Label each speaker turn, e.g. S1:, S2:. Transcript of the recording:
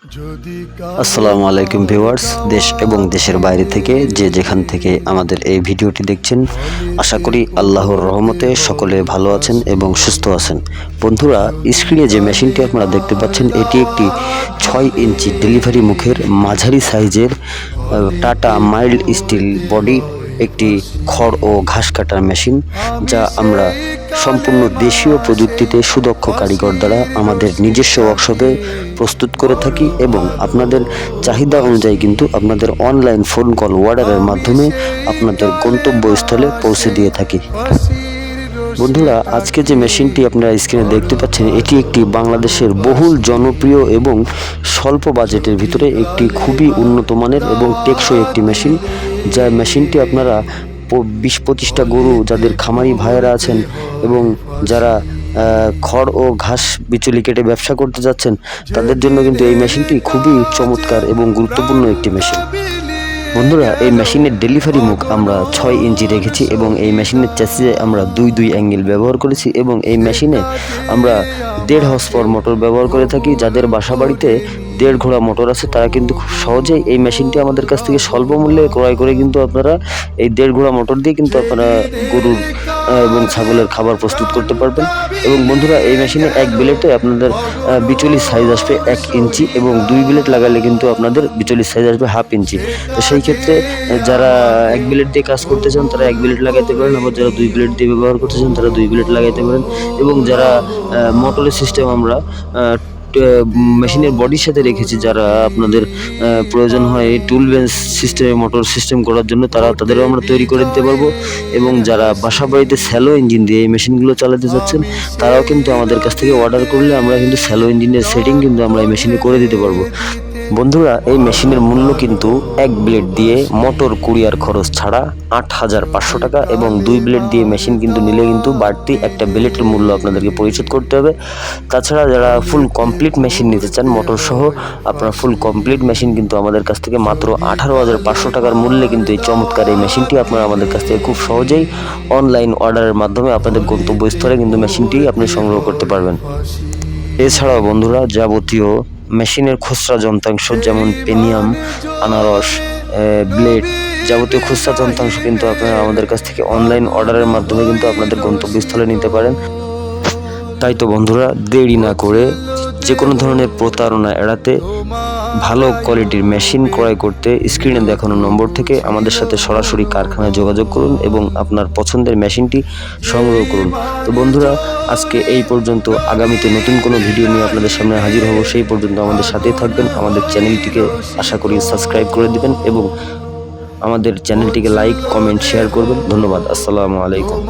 S1: আসসালামু আলাইকুম ভিউয়ার্স, দেশ এবং দেশের বাইরে থেকে যে যেখান থেকে আমাদের এই ভিডিওটি দেখছেন, আশা করি আল্লাহর রহমতে সকলে ভালো আছেন এবং সুস্থ আছেন। বন্ধুরা, স্ক্রিনে যে মেশিনটি আপনারা দেখতে পাচ্ছেন, এটি একটি ছয় ইঞ্চি ডেলিভারি মুখের মাঝারি সাইজের টাটা মাইল্ড স্টিল বডি, একটি খড় ও ঘাস কাটার মেশিন, যা আমরা সম্পূর্ণ দেশীয় প্রযুক্তিতে সুদক্ষ কারিগর দ্বারা আমাদের নিজস্ব ওয়ার্কশপে প্রস্তুত করে থাকি এবং আপনাদের চাহিদা অনুযায়ী কিন্তু আপনাদের অনলাইন ফোন কল অর্ডারের মাধ্যমে আপনাদের গন্তব্যস্থলে পৌঁছে দিয়ে থাকি। বন্ধুরা, আজকে যে মেশিনটি আপনারা স্ক্রিনে দেখতে পাচ্ছেন, এটি একটি বাংলাদেশের বহুল জনপ্রিয় এবং স্বল্প বাজেটের ভিতরে একটি খুবই উন্নত মানের এবং টেকসই একটি মেশিন। যা মেশিনটি আপনারা বিশ পঁচিশটা গরু যাদের খামারি ভাইয়েরা আছেন এবং যারা খড় ও ঘাস বিচুলি কেটে ব্যবসা করতে যাচ্ছেন, তাদের জন্য কিন্তু এই মেশিনটি খুবই চমৎকার এবং গুরুত্বপূর্ণ একটি মেশিন। বন্ধুরা, এই মেশিনের ডেলিভারি মুখ আমরা ছয় ইঞ্চি রেখেছি এবং এই মেশিনের চ্যাসিসে আমরা দুই দুই অ্যাঙ্গেল ব্যবহার করেছি এবং এই মেশিনে আমরা দেড় হর্স পাওয়ার মোটর ব্যবহার করে থাকি। যাদের বাসা বাড়িতে দেড় ঘোড়া মোটর আছে, তারা কিন্তু খুব সহজেই এই মেশিনটি আমাদের কাছ থেকে স্বল্প মূল্যে ক্রয় করে কিন্তু আপনারা এই দেড় ঘোড়া মোটর দিয়ে কিন্তু আপনারা গরুর এবং ছাগলের খাবার প্রস্তুত করতে পারবেন। এবং বন্ধুরা, এই মেশিনে এক বিলেটে আপনাদের বিচুলির সাইজ আসবে এক ইঞ্চি এবং দুই বিলেট লাগালে কিন্তু আপনাদের বিচুলির সাইজ আসবে হাফ ইঞ্চি। তো সেই ক্ষেত্রে যারা এক বিলেট দিয়ে কাজ করতে চান, তারা এক বিলেট লাগাইতে পারেন আবার যারা দুই বিলেট দিয়ে ব্যবহার করতে চান, তারা দুই বিলেট লাগাইতে পারেন। এবং যারা মোটরের সিস্টেম আমরা মেশিনের বডির সাথে রেখেছি যারা আপনাদের প্রয়োজন হয় টুল বেঞ্চ সিস্টেমে মোটর সিস্টেম করার জন্য, তারা তাদেরও আমরা তৈরি করে দিতে পারব। এবং যারা বাসা বাড়িতে স্যালো ইঞ্জিন দিয়ে এই মেশিনগুলো চালাতে চাচ্ছেন তারাও কিন্তু আমাদের কাছ থেকে অর্ডার করলে আমরা কিন্তু স্যালো ইঞ্জিনের সেটিং কিন্তু আমরা এই মেশিনে করে দিতে পারব। বন্ধুরা, এই মেশিনের মূল্য কিন্তু এক ব্লেড দিয়ে মোটর কুরিয়ার খরচ ছাড়া আট হাজার পাঁচশো টাকা এবং দুই ব্লেড দিয়ে মেশিন কিন্তু নিলে কিন্তু বাড়তি একটা ব্লেডের মূল্য আপনাদেরকে পরিশোধ করতে হবে। তাছাড়া যারা ফুল কমপ্লিট মেশিন নিতে চান মোটর সহ, আপনার ফুল কমপ্লিট মেশিন কিন্তু আমাদের কাছ থেকে মাত্র আঠারো হাজার পাঁচশো টাকার মূল্যে কিন্তু এই চমৎকার এই মেশিনটি আপনারা আমাদের কাছ থেকে খুব সহজেই অনলাইন অর্ডারের মাধ্যমে আপনাদের গন্তব্যস্থলে কিন্তু মেশিনটি আপনি সংগ্রহ করতে পারবেন। এছাড়াও বন্ধুরা, যাবতীয় মেশিনের খুচরা যন্ত্রাংশ, যেমন পেনিয়াম, আনারস ব্লেড যাবতীয় খুচরা যন্ত্রাংশ কিন্তু আপনারা আমাদের কাছ থেকে অনলাইন অর্ডারের মাধ্যমে কিন্তু আপনাদের গন্তব্যস্থলে নিতে পারেন। তাই তো বন্ধুরা, দেরি না করে যে কোনো ধরনের প্রতারণা এড়াতে ভালো কোয়ালিটির মেশিন ক্রয় করতে স্ক্রিনে দেখানো নম্বর থেকে আমাদের সাথে সরাসরি কারখানায় যোগাযোগ করুন এবং আপনার পছন্দের মেশিনটি সংগ্রহ করুন। তো বন্ধুরা, আজকে এই পর্যন্ত। আগামীতে নতুন কোনো ভিডিও নিয়ে আপনাদের সামনে হাজির হব, সেই পর্যন্ত আমাদের সাথেই থাকবেন। আমাদের চ্যানেলটিকে আশা করি সাবস্ক্রাইব করে দিবেন এবং আমাদের চ্যানেলটিকে লাইক কমেন্ট শেয়ার করবেন। ধন্যবাদ। আসসালামু আলাইকুম।